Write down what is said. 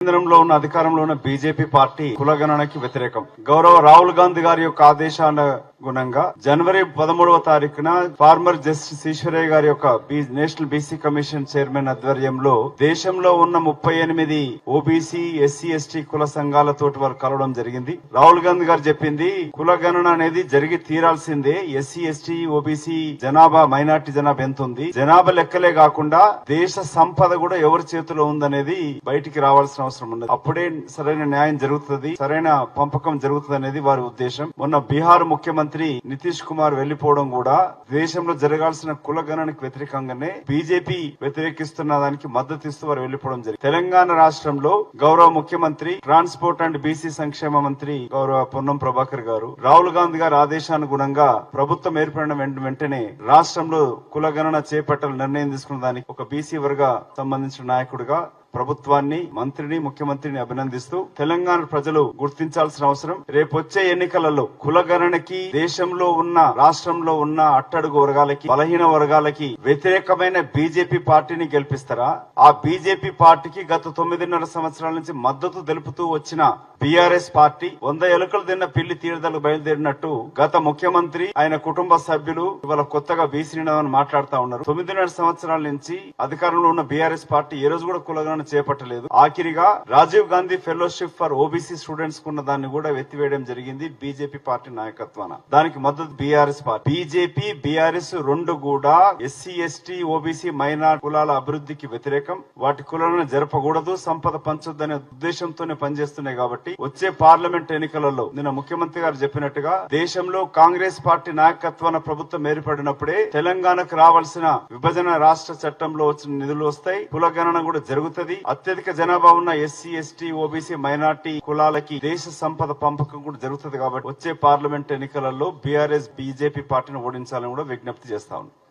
కేంద్రంలో ఉన్న అధికారంలో ఉన్న బీజేపీ పార్టీ కులగణనకి వ్యతిరేకం. గౌరవ రాహుల్ గాంధీ గారి యొక్క గుణంగా జనవరి పదమూడవ తారీఖున ఫార్మర్ జస్టిస్ ఈశ్వరయ్య గారి యొక్క నేషనల్ బీసీ కమిషన్ చైర్మన్ ఆధ్వర్యంలో దేశంలో ఉన్న ముప్పై ఎనిమిది ఓబీసీ ఎస్సీ ఎస్టీ కుల సంఘాలతో వారు కలవడం జరిగింది. రాహుల్ గాంధీ గారు చెప్పింది కులగణన అనేది జరిగి తీరాల్సిందే. ఎస్సీ ఎస్టీ ఓబీసీ జనాభా మైనార్టీ జనాభా ఎంత ఉంది? జనాభా లెక్కలే కాకుండా దేశ సంపద కూడా ఎవరి చేతిలో ఉందనేది బయటికి రావాల్సిన అవసరం ఉన్నది. అప్పుడే సరైన న్యాయం జరుగుతుంది సరైన పంపకం జరుగుతుంది అనేది వారి ఉద్దేశం. మొన్న బీహార్ ముఖ్యమంత్రి నితీష్ కుమార్ వెళ్ళిపోవడం కూడా దేశంలో జరగాల్సిన కులగణనకు వ్యతిరేకంగానే బీజేపీ వ్యతిరేకిస్తున్న దానికి మద్దతు ఇస్తూ వారు వెళ్ళిపోవడం జరిగింది. తెలంగాణ రాష్ట్రంలో గౌరవ ముఖ్యమంత్రి ట్రాన్స్పోర్ట్ అండ్ బీసీ సంక్షేమ మంత్రి గౌరవ పొన్నం ప్రభాకర్ గారు రాహుల్ గాంధీ గారి ఆదేశానుగుణంగా ప్రభుత్వం ఏర్పడిన వెంట- వెంటనే రాష్ట్రంలో కులగణన చేపట్టాలని నిర్ణయం తీసుకున్న దానికి ఒక బీసీ వర్గ సంబంధించిన నాయకుడిగా ప్రభుత్వాన్ని మంత్రిని ముఖ్యమంత్రిని అభినందిస్తూ తెలంగాణ ప్రజలు గుర్తించాల్సిన అవసరం. రేపొచ్చే ఎన్నికలలో కులగణనకి దేశంలో ఉన్న రాష్ట్రంలో ఉన్న అట్టడుగు వర్గాలకి బలహీన వర్గాలకి వ్యతిరేకమైన బీజేపీ పార్టీని గెలిపిస్తారా? ఆ బీజేపీ పార్టీకి గత తొమ్మిదిన్నర సంవత్సరాల నుంచి మద్దతు తెలుపుతూ వచ్చిన బీఆర్ఎస్ పార్టీ వంద ఎలుకలు తిన్న పిల్లి తీర్థాలు బయలుదేరినట్టు గత ముఖ్యమంత్రి ఆయన కుటుంబ సభ్యులు ఇవాళ కొత్తగా బీసీ మాట్లాడుతా ఉన్నారు. తొమ్మిదిన్నర సంవత్సరాల నుంచి అధికారంలో ఉన్న బీఆర్ఎస్ పార్టీ ఏ రోజు కూడా కులగణన చేపట్టలేదు. ఆఖరిగా Rajiv Gandhi fellowship for OBC students కున్న దాన్ని కూడా ఎత్తివేయడం జరిగింది బీజేపీ పార్టీ నాయకత్వాన. దానికి మద్దతు బీఆర్ఎస్ పార్టీ. బీజేపీ బీఆర్ఎస్ రెండు కూడా ఎస్సీ ఎస్టీ ఓబీసీ మైనార్ కులాల అభివృద్ధికి వ్యతిరేకం. వాటి కులాలను జరపకూడదు సంపద పంచొద్దనే ఉద్దేశంతోనే పనిచేస్తున్నాయి కాబట్టి వచ్చే పార్లమెంట్ ఎన్నికలలో నిన్న ముఖ్యమంత్రి గారు చెప్పినట్టుగా దేశంలో కాంగ్రెస్ పార్టీ నాయకత్వాన ప్రభుత్వం ఏర్పడినప్పుడే తెలంగాణకు రావాల్సిన విభజన రాష్ట్ర చట్టంలో వచ్చిన నిధులు వస్తాయి. కులగణన కూడా జరుగుతుంది. అత్యధిక జనాభా ఉన్న ఎస్సీ ఎస్టీ ఓబీసీ మైనార్టీ కులాలకి దేశ సంపద పంపకం కూడా జరుగుతుంది కాబట్టి వచ్చే పార్లమెంట్ ఎన్నికలలో బీఆర్ఎస్ బీజేపీ పార్టీని ఓడించాలని కూడా విజ్ఞప్తి చేస్తా